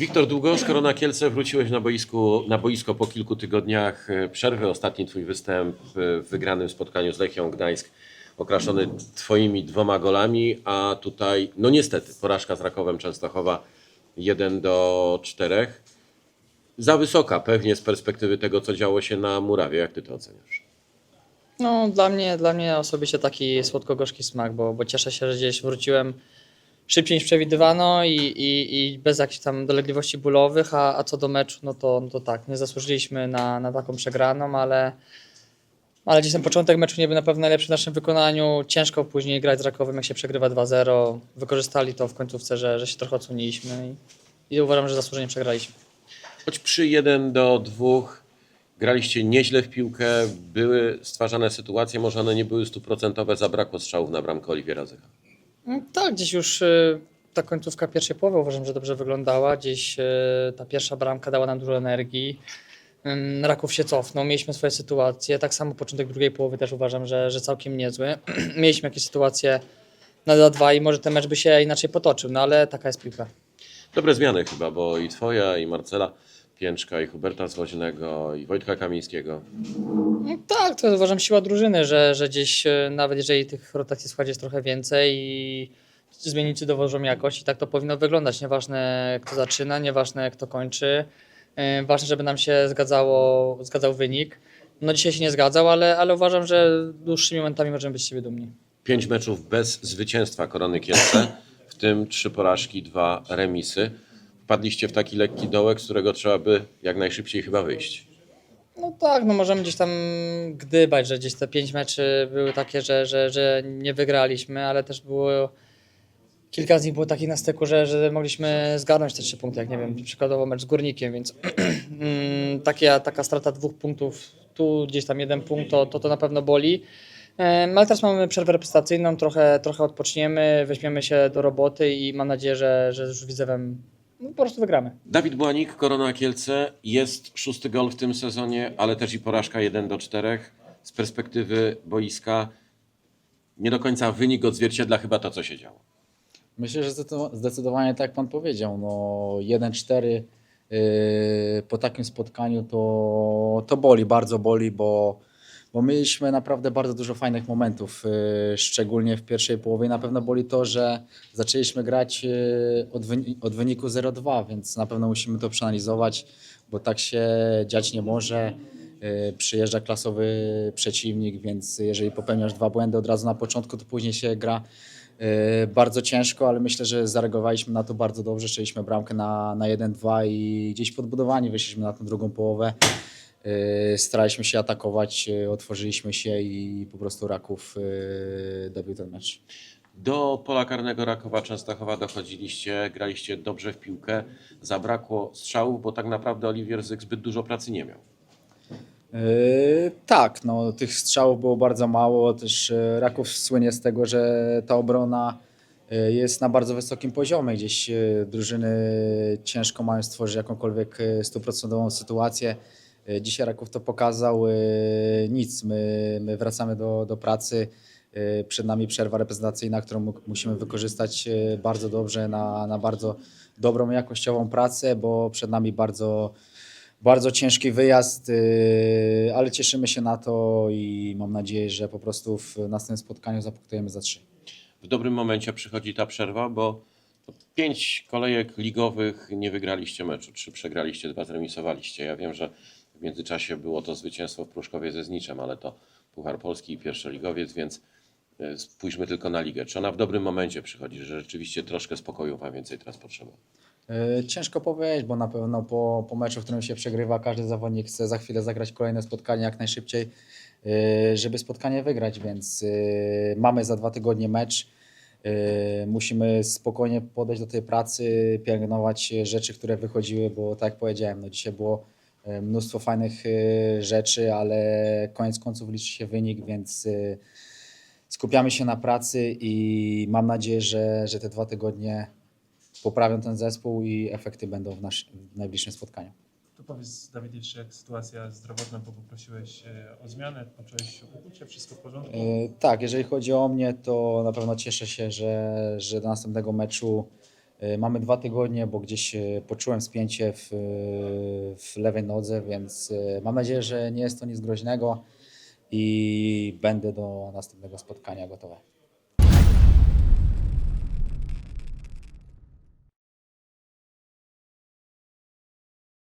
Wiktor Długosz, Korona Kielce, wróciłeś na, boisku, na boisko po kilku tygodniach e, przerwy. Ostatni twój występ e, w wygranym spotkaniu z Lechią Gdańsk okraszony twoimi dwoma golami, a tutaj, no niestety, porażka z Rakowem Częstochowa 1 do 4. Za wysoka pewnie z perspektywy tego, co działo się na Murawie. Jak ty to oceniasz? No, dla mnie, dla mnie osobiście taki słodko-gorzki smak, bo, bo cieszę się, że gdzieś wróciłem szybciej niż przewidywano i, i, i bez jakichś tam dolegliwości bólowych, a, a co do meczu, no to, no to tak, nie zasłużyliśmy na, na taką przegraną, ale, ale gdzieś ten początek meczu nie był na pewno najlepszy w naszym wykonaniu. Ciężko później grać z Rakowem, jak się przegrywa 2-0. Wykorzystali to w końcówce, że, że się trochę odsunęliśmy i, i uważam, że zasłużenie przegraliśmy. Choć przy 1 do 2 graliście nieźle w piłkę, były stwarzane sytuacje, może one nie były stuprocentowe, zabrakło strzałów na bramkę Oliwiera Zycha. Mm, Tak, gdzieś już y, ta końcówka pierwszej połowy uważam, że dobrze wyglądała. Gdzieś y, ta pierwsza bramka dała nam dużo energii. Ym, Raków się cofnął, mieliśmy swoje sytuacje. Tak samo początek drugiej połowy też uważam, że, że całkiem niezły. mieliśmy jakieś sytuacje na 2-2 i może ten mecz by się inaczej potoczył, no ale taka jest piłka. Dobre zmiany chyba, bo i twoja, i Marcela Pięczka, i Huberta Zwoźnego, i Wojtka Kamińskiego. No Tak, to uważam siła drużyny, że, że gdzieś y, nawet jeżeli tych rotacji w składzie jest trochę więcej i zmiennicy dowożą jakość i tak to powinno wyglądać. Nieważne kto zaczyna, nieważne kto kończy. Yy, Ważne, żeby nam się zgadzało, zgadzał wynik. No dzisiaj się nie zgadzał, ale, ale uważam, że dłuższymi momentami możemy być z siebie dumni. Pięć meczów bez zwycięstwa Korony Kielce, w tym trzy porażki, dwa remisy. Wpadliście w taki lekki dołek, z którego trzeba by jak najszybciej chyba wyjść. No tak, no możemy gdzieś tam gdybać, że gdzieś te pięć meczy były takie, że, że, że nie wygraliśmy, ale też było kilka z nich było takich na styku, że, że mogliśmy zgarnąć te trzy punkty, jak nie wiem, przykładowo mecz z Górnikiem, więc mm, takie, taka strata dwóch punktów, tu gdzieś tam jeden punkt, to to, to na pewno boli. Ale teraz mamy przerwę reprezentacyjną, trochę, trochę odpoczniemy, weźmiemy się do roboty i mam nadzieję, że, że już no, po prostu wygramy. Dawid Błanik, Korona Kielce, jest szósty gol w tym sezonie, ale też i porażka 1 do 4. Z perspektywy boiska nie do końca wynik odzwierciedla chyba to, co się działo. Myślę, że zdecydowa- zdecydowanie tak jak pan powiedział. No 1-4 yy, po takim spotkaniu to, to boli, bardzo boli, bo, bo mieliśmy naprawdę bardzo dużo fajnych momentów, yy, szczególnie w pierwszej połowie. Na pewno boli to, że zaczęliśmy grać yy, od, wyni- od wyniku 0-2, więc na pewno musimy to przeanalizować, bo tak się dziać nie może. Yy, Przyjeżdża klasowy przeciwnik, więc jeżeli popełniasz dwa błędy od razu na początku, to później się gra Bardzo ciężko, ale myślę, że zareagowaliśmy na to bardzo dobrze. Strzeliśmy bramkę na, na 1-2 i gdzieś podbudowani wyszliśmy na tą drugą połowę. Yy, Staraliśmy się atakować, yy, otworzyliśmy się i po prostu Raków yy, dobił ten mecz. Do pola karnego Rakowa Częstochowa dochodziliście, graliście dobrze w piłkę, zabrakło strzałów, bo tak naprawdę Oliwier Zyk zbyt dużo pracy nie miał. Yy, tak, no, tych strzałów było bardzo mało. Też Raków słynie z tego, że ta obrona jest na bardzo wysokim poziomie. Gdzieś drużyny ciężko mają stworzyć jakąkolwiek stuprocentową sytuację. Yy, Dzisiaj Raków to pokazał. Yy, Nic, my, my wracamy do, do pracy. Yy, Przed nami przerwa reprezentacyjna, którą mu- musimy wykorzystać bardzo dobrze na, na bardzo dobrą, jakościową pracę, bo przed nami bardzo bardzo ciężki wyjazd, ale cieszymy się na to i mam nadzieję, że po prostu w następnym spotkaniu zapunktujemy za trzy. W dobrym momencie przychodzi ta przerwa, bo pięć kolejek ligowych nie wygraliście meczu, trzy przegraliście, dwa zremisowaliście. Ja wiem, że w międzyczasie było to zwycięstwo w Pruszkowie ze Zniczem, ale to Puchar Polski i pierwszoligowiec, więc e, spójrzmy tylko na ligę. Czy ona w dobrym momencie przychodzi, że rzeczywiście troszkę spokoju wam więcej teraz potrzeba? Yy, Ciężko powiedzieć, bo na pewno po, po meczu, w którym się przegrywa, każdy zawodnik chce za chwilę zagrać kolejne spotkanie jak najszybciej, yy, żeby spotkanie wygrać, więc mamy za dwa tygodnie mecz. Musimy spokojnie podejść do tej pracy, pielęgnować rzeczy, które wychodziły, bo tak jak powiedziałem, no dzisiaj było mnóstwo fajnych yy, rzeczy, ale koniec końców liczy się wynik, więc yy, skupiamy się na pracy i mam nadzieję, że, że te dwa tygodnie poprawią ten zespół i efekty będą w, nasz, w najbliższym spotkaniu. To powiedz Dawid jeszcze jak sytuacja zdrowotna, bo poprosiłeś e, o zmianę, poczułeś ukłucie, wszystko w porządku? Yy, tak, jeżeli chodzi o mnie, to na pewno cieszę się, że, że do następnego meczu Mamy dwa tygodnie, bo gdzieś y, poczułem spięcie w, w lewej nodze, więc mam nadzieję, że nie jest to nic groźnego i będę do następnego spotkania gotowy.